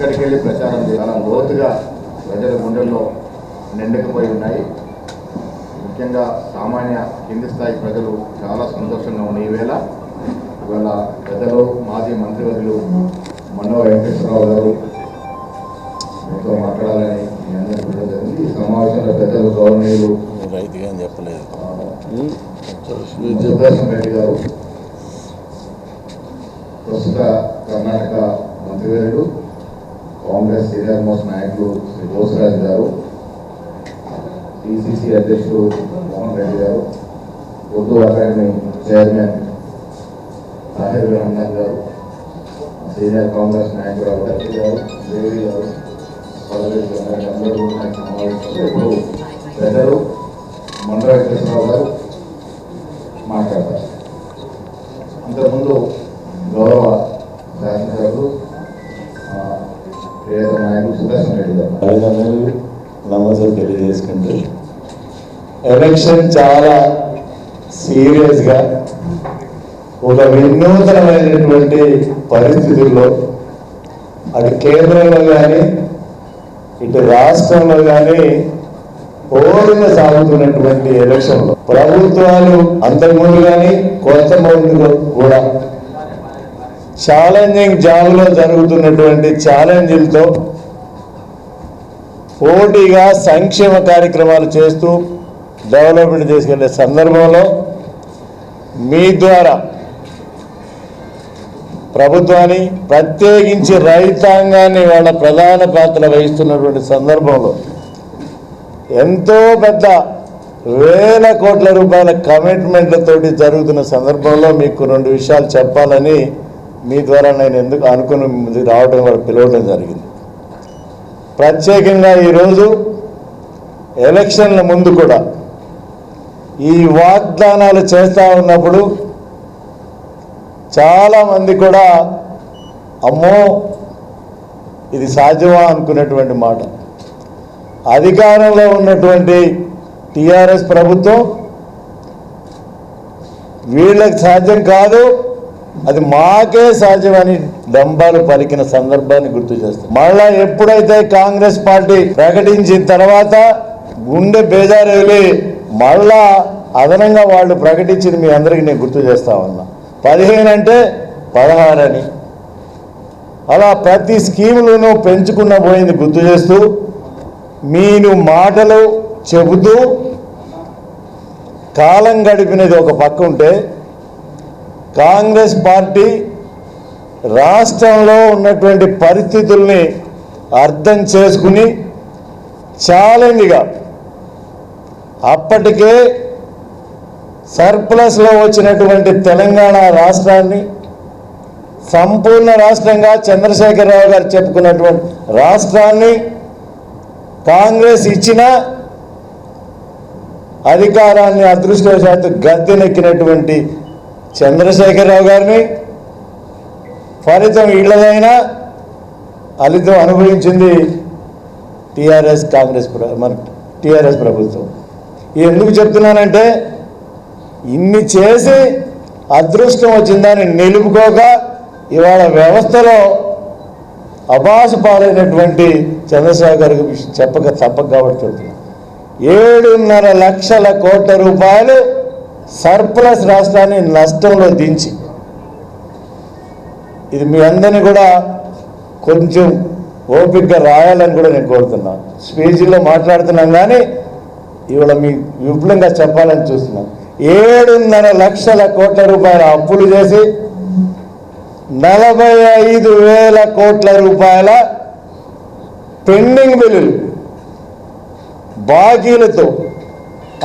ఎక్కడికి వెళ్ళి ప్రచారం చాలా లోతుగా ప్రజల గుండెల్లో నిండుకుపోయి ఉన్నాయి. ముఖ్యంగా సామాన్య కింది స్థాయి ప్రజలు చాలా సంతోషంగా ఉన్నాయి ఈవేళ ఇవాళ పెద్దలు మాజీ మంత్రివర్యులు మన్నో వెంకటేశ్వరరావు గారు మీతో మాట్లాడాలని మీ అందరికీ కూడా జరిగింది. ఈ సమావేశంలో పెద్దలు గౌరవనీయులు రైతుగా చెప్పలేదు. సుదర్శన్ రెడ్డి గారు ప్రస్తుత కర్ణాటక కాంగ్రెస్ సీనియర్ మోస్ట్ నాయకులు శ్రీ బోసరాజు గారు పిసిసి అధ్యక్షుడు మోహన్ రెడ్డి గారు ఉర్దూ అకాడమీ చైర్మన్ తాహిర్ రహమాన్ గారు సీనియర్ కాంగ్రెస్ నాయకుడు అభ్యర్థి గారు దేవి గారు పల్లవి గారు అందరూ ఉన్న ఈ సమావేశంలో ఇప్పుడు పెద్దలు మండల వెంకటేశ్వరరావు గారు నమస్కారం నమస్తే తెలియజేసుకుంటూ. ఎలక్షన్ చాలా సీరియస్గా ఒక వినూతనమైనటువంటి పరిస్థితుల్లో అటు కేంద్రంలో కానీ ఇటు రాష్ట్రంలో కానీ ఓడిన సాగుతున్నటువంటి ఎలక్షన్లో ప్రభుత్వాలు అంతకుముందు కానీ కొత్త ముందు కూడా ఛాలెంజింగ్ జాబ్లో జరుగుతున్నటువంటి ఛాలెంజ్లతో పోటీగా సంక్షేమ కార్యక్రమాలు చేస్తూ డెవలప్మెంట్ చేసుకెళ్ళే సందర్భంలో మీ ద్వారా ప్రభుత్వాన్ని ప్రత్యేకించి రైతాంగాన్ని వాళ్ళ ప్రధాన పాత్ర వహిస్తున్నటువంటి సందర్భంలో ఎంతో పెద్ద వేల కోట్ల రూపాయల కమిట్మెంట్లతోటి జరుగుతున్న సందర్భంలో మీకు రెండు విషయాలు చెప్పాలని మీ ద్వారా నేను ఎందుకు అనుకుని రావడం వల్ల పిలవడం జరిగింది. ప్రత్యేకంగా ఈరోజు ఎలక్షన్ల ముందు కూడా ఈ వాగ్దానాలు చేస్తూ ఉన్నప్పుడు చాలామంది కూడా అమ్మో ఇది సాధ్యమా అనుకునేటువంటి మాట. అధికారంలో ఉన్నటువంటి టిఆర్ఎస్ ప్రభుత్వం వీళ్ళకి సాధ్యం కాదు. అది మాకే సాధ్యమని డంబాలు పలికిన సందర్భాన్ని గుర్తు చేస్తాం. మళ్ళా ఎప్పుడైతే కాంగ్రెస్ పార్టీ ప్రకటించిన తర్వాత గుండె బేజారు వెళ్ళి మళ్ళా అదనంగా వాళ్ళు ప్రకటించింది మీ అందరికీ నేను గుర్తు చేస్తా ఉన్నా. పదిహేను అంటే పదహారు అని. అలా ప్రతి స్కీములను పెంచుకున్న పోయింది గుర్తు చేస్తూ మీరు మాటలు చెబుతూ కాలం గడిపినది ఒక పక్క ఉంటే కాంగ్రెస్ పార్టీ రాష్ట్రంలో ఉన్నటువంటి పరిస్థితుల్ని అర్థం చేసుకుని ఛాలెంజ్గా అప్పటికే సర్ప్లస్లో వచ్చినటువంటి తెలంగాణ రాష్ట్రాన్ని సంపూర్ణ రాష్ట్రంగా చంద్రశేఖరరావు గారు చెప్పుకున్నటువంటి రాష్ట్రాన్ని కాంగ్రెస్ ఇచ్చిన అధికారాన్ని అదృష్టవశాత్తు గద్దెనెక్కినటువంటి చంద్రశేఖరరావు గారిని ఫలితం ఇళ్ళదైనా ఫలితం అనుభవించింది టిఆర్ఎస్ కాంగ్రెస్ మన టిఆర్ఎస్ ప్రభుత్వం. ఇది ఎందుకు చెప్తున్నానంటే ఇన్ని చేసి అదృష్టం వచ్చిందని నిలుపుకోక ఇవాళ వ్యవస్థలో అభాష పాలైనటువంటి చంద్రశేఖర్ విషయం చెప్పక తప్పక కాబట్టి చెప్తున్నా. ఏడున్నర లక్షల కోట్ల రూపాయలు సర్ప్లస్ రాష్ట్రాన్ని నష్టంలో దించి. ఇది మీ అందరినీ కూడా కొంచెం ఓపికగా రాయాలని కూడా నేను కోరుతున్నాను స్పీచ్లో మాట్లాడుతున్నాం కానీ ఇవాళ మీ విపులంగా చెప్పాలని చూస్తున్నాం. ఏడున్నర లక్షల కోట్ల రూపాయల అప్పులు చేసి నలభై ఐదు వేల కోట్ల రూపాయల పెండింగ్ బిల్లులు బాకీలతో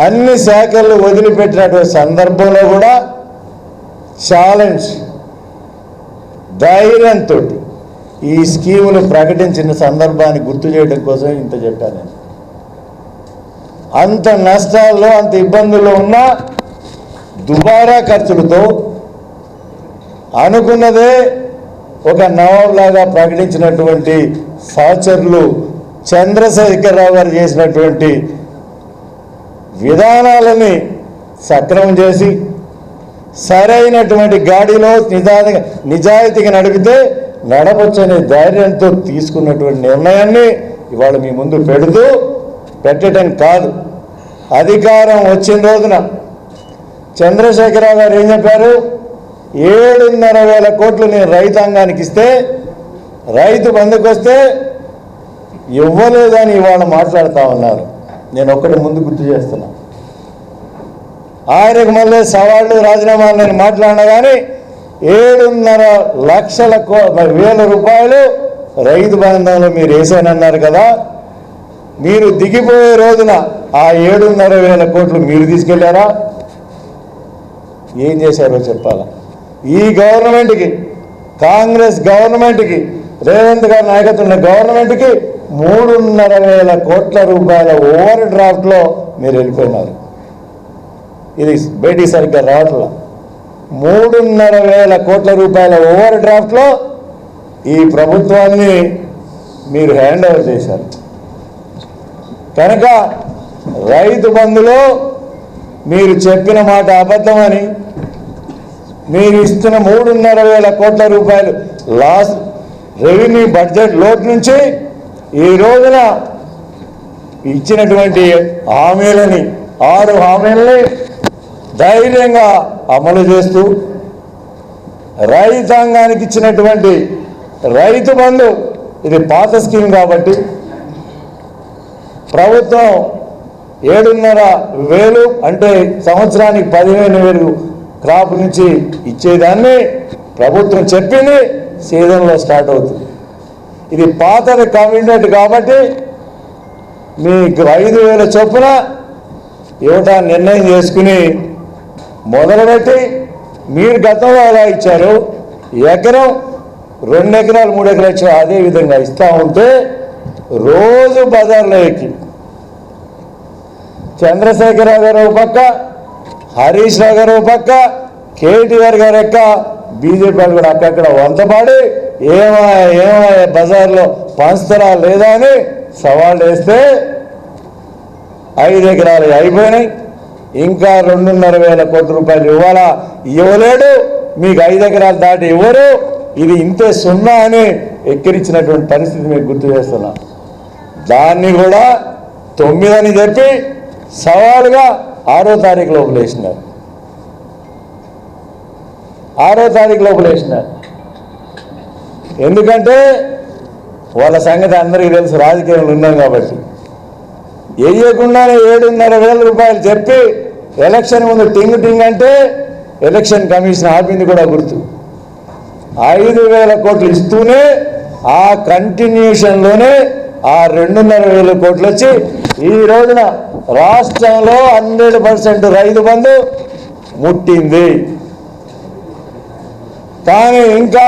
అన్ని శాఖలు వదిలిపెట్టినటువంటి సందర్భంలో కూడా ఛాలెంజ్ ధైర్యంతో ఈ స్కీములు ప్రకటించిన సందర్భాన్ని గుర్తు చేయడం కోసం ఇంత చెప్పాను నేను. అంత నష్టాల్లో అంత ఇబ్బందుల్లో ఉన్న దుబారా ఖర్చులతో అనుకున్నదే ఒక నవాబ్లాగా ప్రకటించినటువంటి సహచరులు చంద్రశేఖరరావు గారు చేసినటువంటి విధానాలని సక్రమం చేసి సరైనటువంటి గాడిలో నిజా నిజాయితీగా నడిపితే నడవచ్చనే ధైర్యంతో తీసుకున్నటువంటి నిర్ణయాన్ని ఇవాళ మీ ముందు పెడుతూ పెట్టడం కాదు. అధికారం వచ్చిన రోజున చంద్రశేఖరరావు గారు ఏం చెప్పారు? ఏడున్నర వేల కోట్లు నేను రైతాంగానికి ఇస్తే రైతు బంధుకొస్తే ఇవ్వలేదని ఇవాళ మాట్లాడుతూ ఉన్నారు. నేను ఒక్కటి ముందు గుర్తు చేస్తున్నా. ఆయనకు మళ్ళీ సవాళ్ళు రాజీనామాలు నేను మాట్లాడినా కానీ ఏడున్నర లక్షల కో వేల రూపాయలు రైతు బంధంలో మీరు వేసానన్నారు కదా. మీరు దిగిపోయే రోజున ఆ ఏడున్నర వేల కోట్లు మీరు తీసుకెళ్ళారా? ఏం చేశారో చెప్పాలా? ఈ గవర్నమెంట్కి కాంగ్రెస్ గవర్నమెంట్కి రేవంత్ గారి నాయకత్వం గవర్నమెంట్కి మూడున్నర వేల కోట్ల రూపాయల ఓవర్ డ్రాఫ్ట్లో మీరు వెళ్ళిపోయినారు. ఇది బయటికి సరిగ్గా రావట్లా. మూడున్నర వేల కోట్ల రూపాయల ఓవర్ డ్రాఫ్ట్లో ఈ ప్రభుత్వాన్ని మీరు హ్యాండ్ ఓవర్ చేశారు. కనుక రైతు బంధులో మీరు చెప్పిన మాట అబద్ధమని మీరు ఇస్తున్న మూడున్నర వేల కోట్ల రూపాయలు లాస్ రెవెన్యూ బడ్జెట్ లోటు నుంచి ఈ రోజున ఇచ్చినటువంటి హామీలని ఆరు హామీలని ధైర్యంగా అమలు చేస్తూ రైతాంగానికి ఇచ్చినటువంటి రైతు బంధు ఇది పాత స్కీమ్ కాబట్టి ప్రభుత్వం ఏడున్నర వేలు అంటే సంవత్సరానికి పదిహేను వేలు క్రాప్ నుంచి ఇచ్చేదాన్ని ప్రభుత్వం చెప్పింది సీజన్లో స్టార్ట్ అవుతుంది. ఇది పాత కమిట్మెంట్ కాబట్టి మీకు ఐదు వేల చొప్పున ఇవ్వటాన్ని నిర్ణయం చేసుకుని మొదలుపెట్టి మీరు గతంలో ఎలా ఇచ్చారు? ఎకరం రెండు ఎకరాలు మూడు ఎకరాలు ఇచ్చారు. అదే విధంగా ఇస్తా ఉంటే రోజు బజార్లో ఎక్కి. చంద్రశేఖరరావు గారు ఒక పక్క హరీష్ రావు గారు ఒక పక్క కేటీఆర్ గారు ఎక్క బీజేపీ వాళ్ళు కూడా అక్కడక్కడ వంతపాడి ఏమా ఏమా బజార్లో పంచుతారా లేదా అని సవాళ్ళు వేస్తే ఐదు ఎకరాలు అయిపోయినాయి. ఇంకా రెండున్నర వేల కోట్ల రూపాయలు ఇవ్వాలా? ఇవ్వలేడు మీకు ఐదు ఎకరాలు దాటి ఇవ్వరు. ఇది ఇంతే సున్నా అని ఎక్కిరించినటువంటి పరిస్థితి మీకు గుర్తు చేస్తున్నా. దాన్ని కూడా తొమ్మిదని చెప్పి సవాలుగా ఆరో తారీఖు లోపల వేసినారు. ఆరో తారీఖు లోపల వేసినారు. ఎందుకంటే వాళ్ళ సంగతి అందరికీ తెలుసు రాజకీయంలో ఉన్నాం కాబట్టి. వేయకుండానే ఏడున్నర వేల రూపాయలు చెప్పి ఎలక్షన్ ముందు టింగ్ టింగ్ అంటే ఎలక్షన్ కమిషన్ ఆపింది కూడా గుర్తు. ఐదు వేల కోట్లు ఇస్తూనే ఆ కంటిన్యూషన్లోనే ఆ రెండున్నర వేల కోట్లు వచ్చి ఈ రోజున రాష్ట్రంలో హండ్రెడ్ పర్సెంట్ రైతు బంధు ముట్టింది. కానీ ఇంకా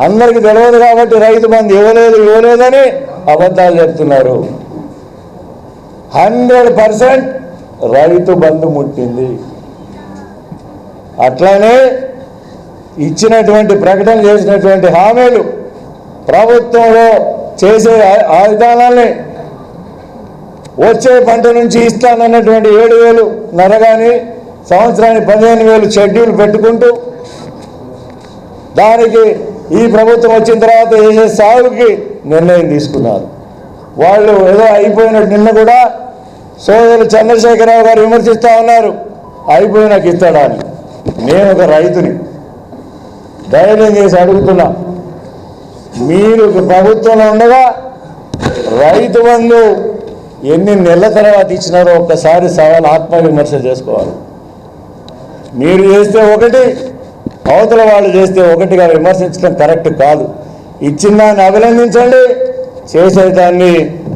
అందరికి తెలియదు కాబట్టి రైతు మంది ఇవ్వలేదు ఇవ్వలేదని అబద్ధాలు చెప్తున్నారు. Hundred percent Rythu Bandhu ముట్టింది. అట్లానే ఇచ్చినటువంటి ప్రకటన చేసినటువంటి హామీలు ప్రభుత్వంలో చేసే ఆ- వచ్చే పంట నుంచి ఇస్తానన్నటువంటి ఏడు వేలు నరగాని సంవత్సరానికి పదిహేను వేలు షెడ్యూల్ పెట్టుకుంటూ దానికి ఈ ప్రభుత్వం వచ్చిన తర్వాత చేసే సాగుకి నిర్ణయం తీసుకున్నారు. వాళ్ళు ఏదో అయిపోయినట్టు నిన్న కూడా సోదరులు చంద్రశేఖరరావు గారు విమర్శిస్తూ ఉన్నారు. అయిపోయినాక ఇస్తాడా అని నేను ఒక రైతుని ధైర్యం చేసి అడుగుతున్నా. మీరు ప్రభుత్వంలో ఉండగా రైతు బంధు ఎన్ని నెలల తర్వాత ఇచ్చినారో ఒక్కసారి సవాల్ ఆత్మవిమర్శ చేసుకోవాలి. మీరు చేస్తే ఒకటి అవతల వాళ్ళు చేస్తే ఒకటిగా విమర్శించడం కరెక్ట్ కాదు. ఇచ్చిన దాన్ని అభినందించండి చేసేదాన్ని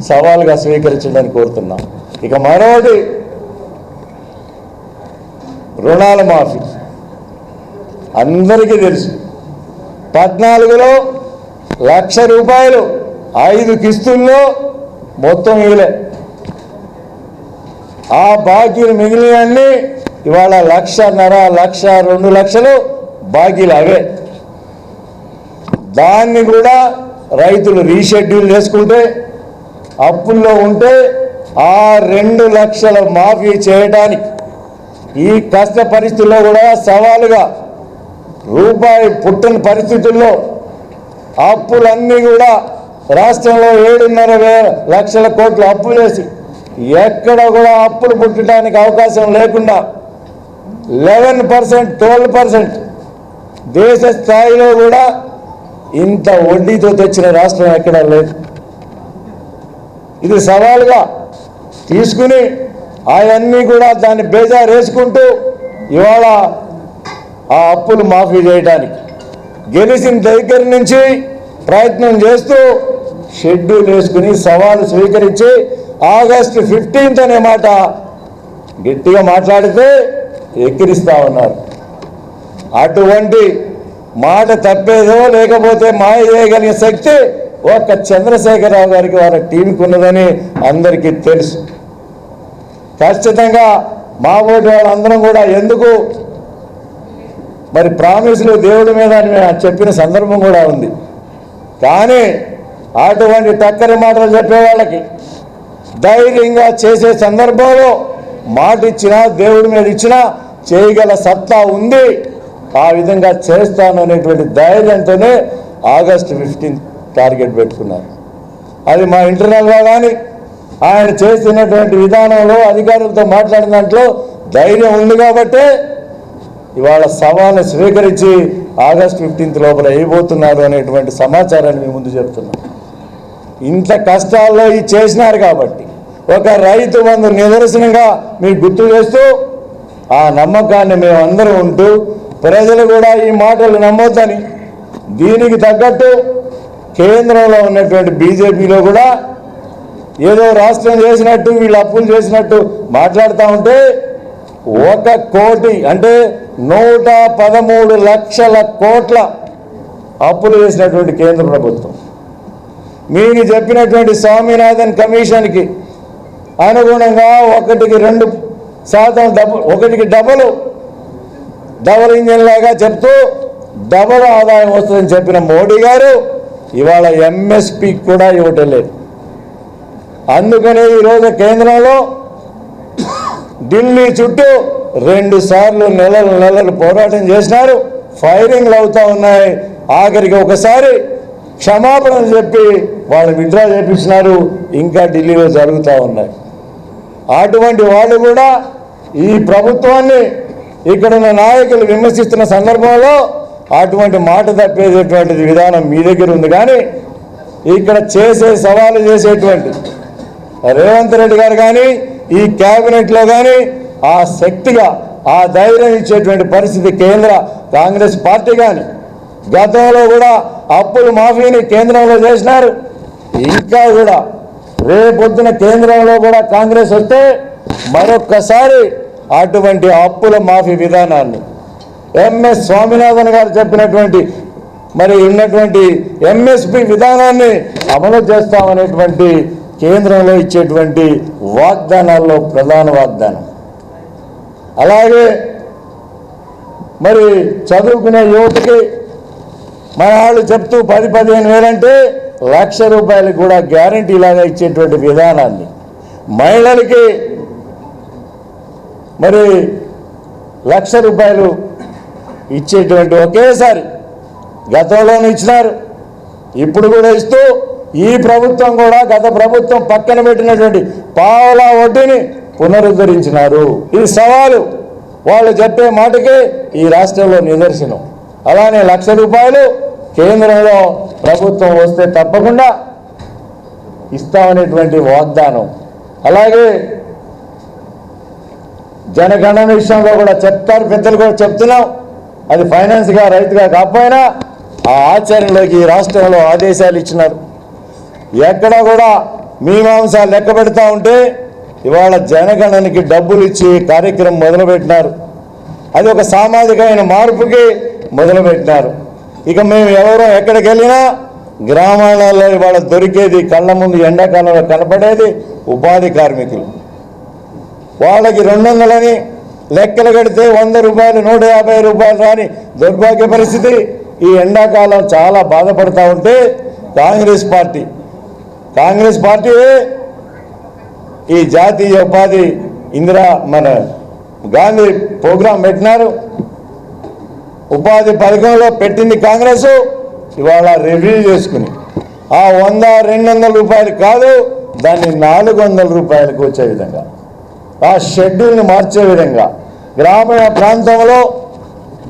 సవాల్గా స్వీకరించడానికి కోరుతున్నాం. ఇక మరొకటి రుణాల మాఫీ. అందరికీ తెలుసు పద్నాలుగులో లక్ష రూపాయలు ఐదు కిస్తుల్లో మొత్తం మిగిలే ఆ బాకీలు మిగిలినవన్నీ ఇవాళ లక్షన్నర లక్ష రెండు లక్షలు బాకీలు అవే దాన్ని కూడా రైతులు రీషెడ్యూల్ చేసుకుంటే అప్పుల్లో ఉంటే ఆ రెండు లక్షల మాఫీ చేయడానికి ఈ కష్ట పరిస్థితుల్లో కూడా సవాలుగా రూపాయి పుట్టని పరిస్థితుల్లో అప్పులన్నీ కూడా రాష్ట్రంలో ఏడున్నర వేల లక్షల కోట్లు అప్పు చేసి ఎక్కడ కూడా అప్పులు పుట్టడానికి అవకాశం లేకుండా లెవెన్ పర్సెంట్ ట్వెల్వ్ పర్సెంట్ దేశ స్థాయిలో కూడా ఇంత వడ్డీతో తెచ్చిన రాష్ట్రం ఎక్కడా లేదు. ఇది సవాలుగా తీసుకుని అవన్నీ కూడా దాన్ని బేజారేసుకుంటూ ఇవాళ ఆ అప్పులు మాఫీ చేయడానికి గెలిచిన దగ్గర నుంచి ప్రయత్నం చేస్తూ షెడ్యూల్ వేసుకుని సవాలు స్వీకరించి ఆగస్టు ఫిఫ్టీన్త్ అనే మాట గట్టిగా మాట్లాడితే ఎక్కిరిస్తా ఉన్నారు. అటువంటి మాట తప్పేదో లేకపోతే మాయ చేయగలిగిన శక్తి ఒక్క చంద్రశేఖరరావు గారికి వాళ్ళ టీంకి ఉన్నదని అందరికీ తెలుసు. ఖచ్చితంగా మా ఓటు వాళ్ళందరం కూడా ఎందుకు? మరి ప్రామిసులు దేవుడి మీద అని చెప్పిన సందర్భం కూడా ఉంది. కానీ అటువంటి టక్కరి మాటలు చెప్పే వాళ్ళకి ధైర్యంగా చేసే సందర్భంలో మాట ఇచ్చినా దేవుడి మీద ఇచ్చినా చేయగల సత్తా ఉంది. ఆ విధంగా చేస్తాను అనేటువంటి ధైర్యంతోనే ఆగస్టు ఫిఫ్టీన్త్ టార్గెట్ పెట్టుకున్నారు. అది మా ఇంటర్నల్గా కానీ ఆయన చేస్తున్నటువంటి విధానంలో అధికారులతో మాట్లాడిన దాంట్లో ధైర్యం ఉంది కాబట్టే ఇవాళ సవాల్ని స్వీకరించి ఆగస్ట్ ఫిఫ్టీన్త్ లోపల వేయబోతున్నారు అనేటువంటి సమాచారాన్ని మీ ముందు చెప్తున్నాం. ఇంత కష్టాల్లో ఇది చేసినారు కాబట్టి ఒక రైతు బంధు నిదర్శనంగా మీకు గుర్తు చేస్తూ ఆ నమ్మకాన్ని మేమందరం ఉంటూ ప్రజలు కూడా ఈ మాటలు నమ్మొద్దని దీనికి తగ్గట్టు కేంద్రంలో ఉన్నటువంటి బీజేపీలో కూడా ఏదో రాష్ట్రం చేసినట్టు వీళ్ళు అప్పులు చేసినట్టు మాట్లాడుతూ ఉంటే ఒక కోటి అంటే నూట పదమూడు లక్షల కోట్ల అప్పులు చేసినటువంటి కేంద్ర ప్రభుత్వం. మీకు చెప్పినటువంటి స్వామినాథన్ కమిషన్కి అనుగుణంగా ఒకటికి రెండు శాతం డబుల్ ఒకటికి డబుల్ డబల్ ఇంజన్ లాగా చెప్తూ డబల్ ఆదాయం వస్తుందని చెప్పిన మోడీ గారు ఇవాళ ఎంఎస్పి కూడా ఇవ్వటం లేదు. అందుకనే ఈరోజు కేంద్రంలో ఢిల్లీ చుట్టూ రెండు సార్లు నెలలు నెలలు పోరాటం చేసినారు. ఫైరింగ్లు అవుతా ఉన్నాయి. ఆఖరికి ఒకసారి క్షమాపణలు చెప్పి వాళ్ళు విత్డ్రా చేపించినారు. ఇంకా ఢిల్లీలో జరుగుతూ ఉన్నాయి. అటువంటి వాళ్ళు కూడా ఈ ప్రభుత్వాన్ని ఇక్కడ ఉన్న నాయకులు విమర్శిస్తున్న సందర్భంలో అటువంటి మాట తప్పేటటువంటిది విధానం మీ దగ్గర ఉంది. కానీ ఇక్కడ చేసే సవాలు చేసేటువంటి రేవంత్ రెడ్డి గారు కానీ ఈ క్యాబినెట్లో కానీ ఆ శక్తిగా ఆ ధైర్యం ఇచ్చేటువంటి పరిస్థితి కేంద్ర కాంగ్రెస్ పార్టీ కానీ గతంలో కూడా అప్పులు మాఫీని కేంద్రంలో చేసినారు. ఇంకా కూడా రేపొద్దున కేంద్రంలో కూడా కాంగ్రెస్ వస్తే మరొక్కసారి అటువంటి అప్పుల మాఫీ విధానాన్ని. ఎంఎస్ స్వామినాథన్ గారు చెప్పినటువంటి మరి ఉన్నటువంటి ఎంఎస్పి విధానాన్ని అమలు చేస్తామనేటువంటి కేంద్రంలో ఇచ్చేటువంటి వాగ్దానాల్లో ప్రధాన వాగ్దానం. అలాగే మరి చదువుకునే యువతకి మన వాళ్ళు చెప్తూ పది పదిహేను వేలంటే లక్ష రూపాయలకు కూడా గ్యారంటీ లాగా ఇచ్చేటువంటి విధానాన్ని. మహిళలకి మరి లక్ష రూపాయలు ఇచ్చేటువంటి ఒకేసారి గతంలోనూ ఇచ్చినారు. ఇప్పుడు కూడా ఇస్తూ ఈ ప్రభుత్వం కూడా గత ప్రభుత్వం పక్కన పెట్టినటువంటి పావుల వడ్డీని పునరుద్ధరించినారు. ఇది సవాలు వాళ్ళు చెప్పే మాటకి ఈ రాష్ట్రంలో నిదర్శనం. అలానే లక్ష రూపాయలు కేంద్రంలో ప్రభుత్వం వస్తే తప్పకుండా ఇస్తామనేటువంటి వాగ్దానం. అలాగే జనగణన విషయంలో కూడా చెప్తారు పెద్దలు కూడా చెప్తున్నాం. అది ఫైనాన్స్గా రైతుగా కాకపోయినా ఆ ఆచరణలోకి ఈ రాష్ట్రంలో ఆదేశాలు ఇచ్చినారు. ఎక్కడ కూడా మీమాంసాలు లెక్క పెడతా ఉంటే ఇవాళ జనగణనకి డబ్బులు ఇచ్చి కార్యక్రమం మొదలుపెట్టినారు. అది ఒక సామాజికమైన మార్పుకి మొదలుపెట్టినారు. ఇక మేము ఎవరో ఎక్కడికి వెళ్ళినా గ్రామాలలో ఇవాళ దొరికేది కళ్ళ ముందు ఎండాకాలంలో కనపడేది ఉపాధి కార్మికులు. వాళ్ళకి రెండు వందలని లెక్కలు కడితే వంద రూపాయలు నూట యాభై రూపాయలు రాని దౌర్భాగ్య పరిస్థితి ఈ ఎండాకాలం చాలా బాధపడతా ఉంటే కాంగ్రెస్ పార్టీ. కాంగ్రెస్ పార్టీ ఈ జాతీయ ఉపాధి ఇందిరా మన గాంధీ ప్రోగ్రాం పెట్టినారు. ఉపాధి పథకంలో పెట్టింది కాంగ్రెస్ ఇవాళ రివ్యూ చేసుకుని. ఆ వంద రెండు వందల రూపాయలు కాదు దాన్ని నాలుగు వందల రూపాయలకు వచ్చే విధంగా. ఆ షెడ్యూల్ని మార్చే విధంగా గ్రామీణ ప్రాంతంలో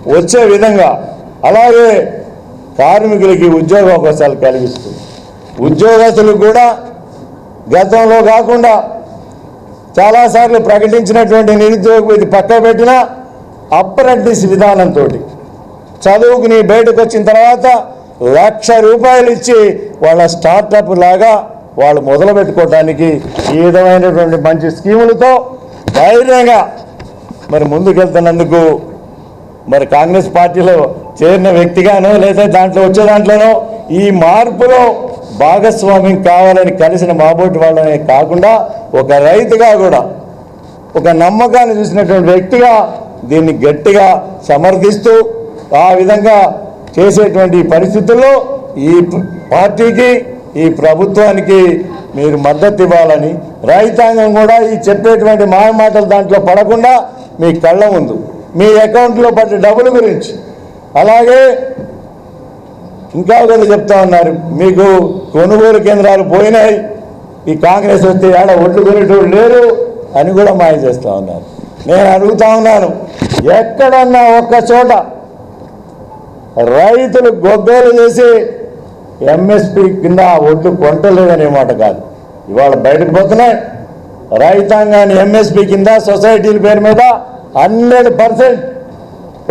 వచ్చే విధంగా అలాగే కార్మికులకి ఉద్యోగ అవకాశాలు కలిగిస్తుంది. ఉద్యోగస్తులు కూడా గతంలో కాకుండా చాలాసార్లు ప్రకటించినటువంటి నిరుద్యోగ ఇది పక్క పెట్టిన అప్రెంటిస్ విధానంతో చదువుకుని బయటకు వచ్చిన తర్వాత లక్ష రూపాయలు ఇచ్చి వాళ్ళ స్టార్టప్ లాగా వాళ్ళు మొదలు పెట్టుకోవడానికి ఈ విధమైనటువంటి మంచి స్కీములతో ధైర్యంగా మరి ముందుకెళ్తున్నందుకు మరి కాంగ్రెస్ పార్టీలో చేరిన వ్యక్తిగానో లేదా దాంట్లో వచ్చే దాంట్లోనో ఈ మార్పులో భాగస్వామ్యం కావాలని కలిసిన మాబోటి వాళ్ళనే కాకుండా ఒక రైతుగా కూడా ఒక నమ్మకాన్ని చూసినటువంటి వ్యక్తిగా దీన్ని గట్టిగా సమర్థిస్తూ ఆ విధంగా చేసేటువంటి పరిస్థితుల్లో ఈ పార్టీకి ఈ ప్రభుత్వానికి మీరు మద్దతు ఇవ్వాలని రైతాంగం కూడా ఈ చెప్పేటువంటి మాయమాటలు దాంట్లో పడకుండా మీ కళ్ళ ముందు మీ అకౌంట్లో పడ్డ డబ్బుల గురించి. అలాగే ఇంకా ఒకరు చెప్తా ఉన్నారు. మీకు కొనుగోలు కేంద్రాలు పోయినాయి. ఈ కాంగ్రెస్ వస్తే ఆడ ఒడ్లు కొనేటోళ్ళు లేరు అని కూడా మాయ చేస్తూ ఉన్నారు. నేను అడుగుతా ఉన్నాను ఎక్కడన్నా ఒక్క చోట రైతులు గొగ్గోలు చేసి ఎంఎస్పి కింద ఒడ్లు కొంటలేదనే మాట కాదు. ఇవాళ బయటకు పోతున్నాయి. రైతాంగాన్ని ఎంఎస్పి కింద సొసైటీల పేరు మీద హండ్రెడ్ పర్సెంట్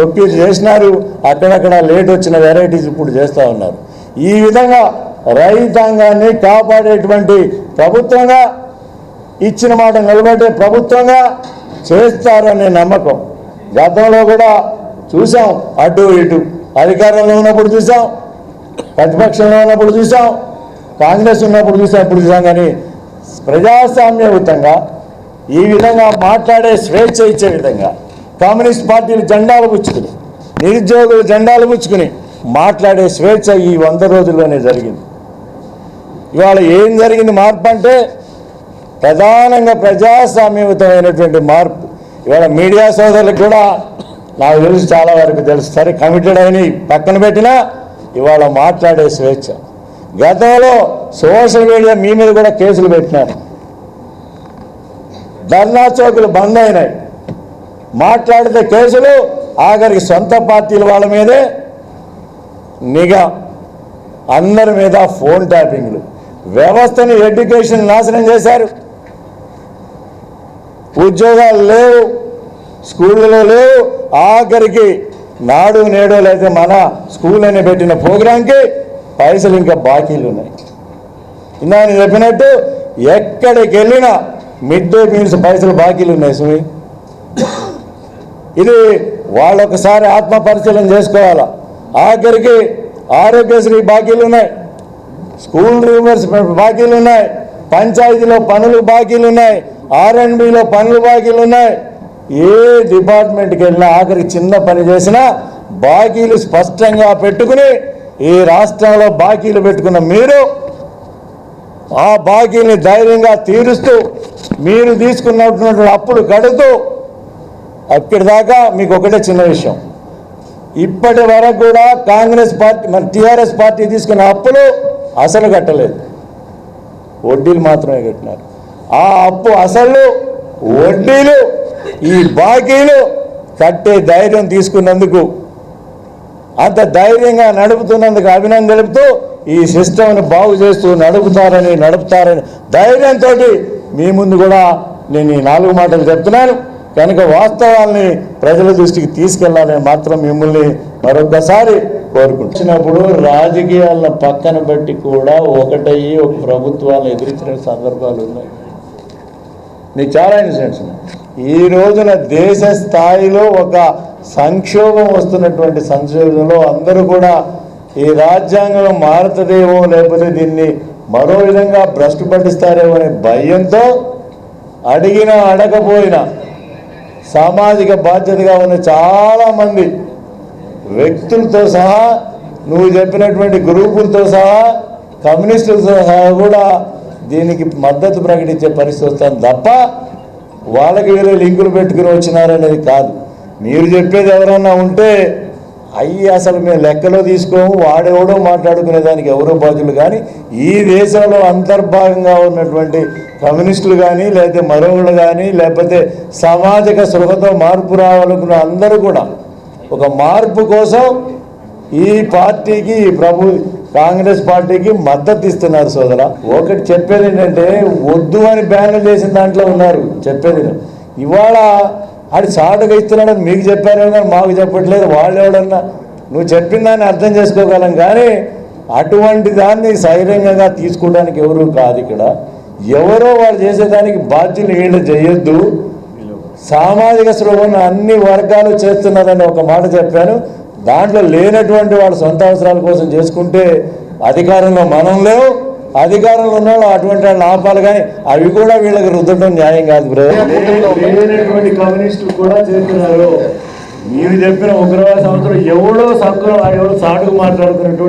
ఒప్పి చేసినారు. అక్కడక్కడ లేట్ వచ్చిన వెరైటీస్ ఇప్పుడు చేస్తూ ఉన్నారు. ఈ విధంగా రైతాంగాన్ని కాపాడేటువంటి ప్రభుత్వంగా ఇచ్చిన మాట నిలబెట్టే ప్రభుత్వంగా చేస్తారనే నమ్మకం గతంలో కూడా చూసాం. అటు ఇటు అధికారంలో ఉన్నప్పుడు చూసాం. ప్రతిపక్షంలో ఉన్నప్పుడు చూసాం కాంగ్రెస్ ఉన్నప్పుడు చూసాం ఇప్పుడు చూసాం కానీ ప్రజాస్వామ్యయుతంగా ఈ విధంగా మాట్లాడే స్వేచ్ఛ ఇచ్చే విధంగా కమ్యూనిస్ట్ పార్టీలు జెండాలు పుచ్చుకుని నిరుద్యోగులు జెండాలు పుచ్చుకుని మాట్లాడే స్వేచ్ఛ ఈ వంద రోజుల్లోనే జరిగింది. ఇవాళ ఏం జరిగింది మార్పు అంటే ప్రధానంగా ప్రజాస్వామ్యయుతమైనటువంటి మార్పు. ఇవాళ మీడియా సోదరులకు కూడా నాకు తెలుసు చాలా వరకు తెలుసు. సరే కమిటెడ్ అని పక్కన పెట్టినా ఇవాళ మాట్లాడే స్వేచ్ఛ. గతంలో సోషల్ మీడియా మీ మీద కూడా కేసులు పెట్టినారు. ధర్నా చౌకులు బంద్ అయినాయి. మాట్లాడితే కేసులు ఆఖరికి సొంత పార్టీల వాళ్ళ మీదే నిఘా. అందరి మీద ఫోన్ ట్యాపింగ్లు. వ్యవస్థని ఎడ్యుకేషన్ నాశనం చేశారు. ఉద్యోగాలు లేవు స్కూళ్ళలో లేవు ఆఖరికి నాడు నేడు అయితే మన స్కూల్ అని పెట్టిన ప్రోగ్రాంకి పైసలు ఇంకా బాకీలు ఉన్నాయి. ఇందా నేను చెప్పినట్టు ఎక్కడికి వెళ్ళినా మిడ్ డే మీల్స్ పైసలు బాకీలు ఉన్నాయి సుమి. ఇది వాళ్ళు ఒకసారి ఆత్మ పరిశీలన చేసుకోవాలా. ఆఖరికి ఆరోగ్యశ్రీ బాకీలు ఉన్నాయి. స్కూల్ రీయింబర్స్మెంట్ బాకీలు ఉన్నాయి. పంచాయతీలో పనులు బాకీలు ఉన్నాయి. ఆర్ఎండ్బిలో పనులు బాకీలు ఉన్నాయి. ఏ డిపార్ట్మెంట్కి వెళ్ళినా ఆఖరికి చిన్న పని చేసినా బాకీలు స్పష్టంగా పెట్టుకుని ఈ రాష్ట్రంలో బాకీలు పెట్టుకున్న మీరు ఆ బాకీని ధైర్యంగా తీరుస్తూ మీరు తీసుకున్నటువంటి అప్పులు కడుతూ అక్కడి దాకా మీకు ఒకటే చిన్న విషయం. ఇప్పటి వరకు కూడా కాంగ్రెస్ పార్టీ మన టీఆర్ఎస్ పార్టీ తీసుకున్న అప్పులు అసలు కట్టలేదు. వడ్డీలు మాత్రమే కట్టినారు. ఆ అప్పు అసలు వడ్డీలు ఈ బాకీలు కట్టే ధైర్యం తీసుకున్నందుకు అంత ధైర్యంగా నడుపుతున్నందుకు అభినందన తెలుపుతూ ఈ సిస్టమ్ని బాగు చేస్తూ నడుపుతారని నడుపుతారని ధైర్యంతో మీ ముందు కూడా నేను ఈ నాలుగు మాటలు చెప్తున్నాను. కనుక వాస్తవాల్ని ప్రజల దృష్టికి తీసుకెళ్ళాలని మాత్రం మిమ్మల్ని మరొకసారి కోరుకుంటున్నప్పుడు రాజకీయాలను పక్కన పెట్టి కూడా ఒకటయ్యి ఒక ప్రభుత్వాలను ఎదిరించిన సందర్భాలు ఉన్నాయి. నీకు చాలా ఇన్సిడెంట్స్ ఈ రోజున దేశ స్థాయిలో ఒక సంక్షోభం వస్తున్నటువంటి సంక్షోభంలో అందరూ కూడా ఈ రాజ్యాంగం మారుతుందేమో లేకపోతే దీన్ని మరో విధంగా భ్రష్టు పట్టిస్తారేమో అనే భయంతో అడిగినా అడగపోయినా సామాజిక బాధ్యతగా ఉన్న చాలామంది వ్యక్తులతో సహా నువ్వు చెప్పినటువంటి గ్రూపులతో సహా కమ్యూనిస్టులతో సహా కూడా దీనికి మద్దతు ప్రకటించే పరిస్థితి వస్తుంది తప్ప వాళ్ళకి వేరే లింకులు పెట్టుకుని వచ్చినారనేది కాదు. మీరు చెప్పేది ఎవరన్నా ఉంటే అవి అసలు మేము లెక్కలో తీసుకోము వాడెవడో మాట్లాడుకునే దానికి ఎవరో బాధ్యులు కానీ ఈ దేశంలో అంతర్భాగంగా ఉన్నటువంటి కమ్యూనిస్టులు కానీ లేకపోతే మరొకళ్ళు కానీ లేకపోతే సామాజిక సృహతో మార్పు రావాలనుకున్న అందరూ కూడా ఒక మార్పు కోసం ఈ పార్టీకి ఈ ప్రభు కాంగ్రెస్ పార్టీకి మద్దతు ఇస్తున్నారు సోదర. ఒకటి చెప్పేది ఏంటంటే వద్దు అని బ్యానర్ చేసిన దాంట్లో ఉన్నారు. చెప్పేది. ఇవాళ ఆడు చాటుగా ఇస్తున్నాడని మీకు చెప్పారేమో కానీ మాకు చెప్పట్లేదు. వాళ్ళు ఎవడన్నా నువ్వు చెప్పిన దాన్ని అర్థం చేసుకోగలం కానీ అటువంటి దాన్ని సైరంగంగా తీసుకోవడానికి ఎవరు కాదు ఇక్కడ. ఎవరో వాళ్ళు చేసేదానికి బాధ్యులు వీళ్ళు చేయొద్దు. సామాజిక స్పృహను అన్ని వర్గాలు చేస్తున్నారని ఒక మాట చెప్పాను. దాంట్లో లేనటువంటి వాళ్ళ సొంత అవసరాల కోసం చేసుకుంటే అధికారంలో మనం లేవు అధికారంలో ఉన్న వాళ్ళు అటువంటి వాళ్ళని ఆపాలి కానీ అవి కూడా వీళ్ళకి రుద్దడం న్యాయం కాదు కూడా చేస్తున్నారు మీరు చెప్పిన ఉగ్రవాద సంవత్సరం ఎవడో సంకులం ఎవడో సాటుకు మాట్లాడుతున్నటువంటి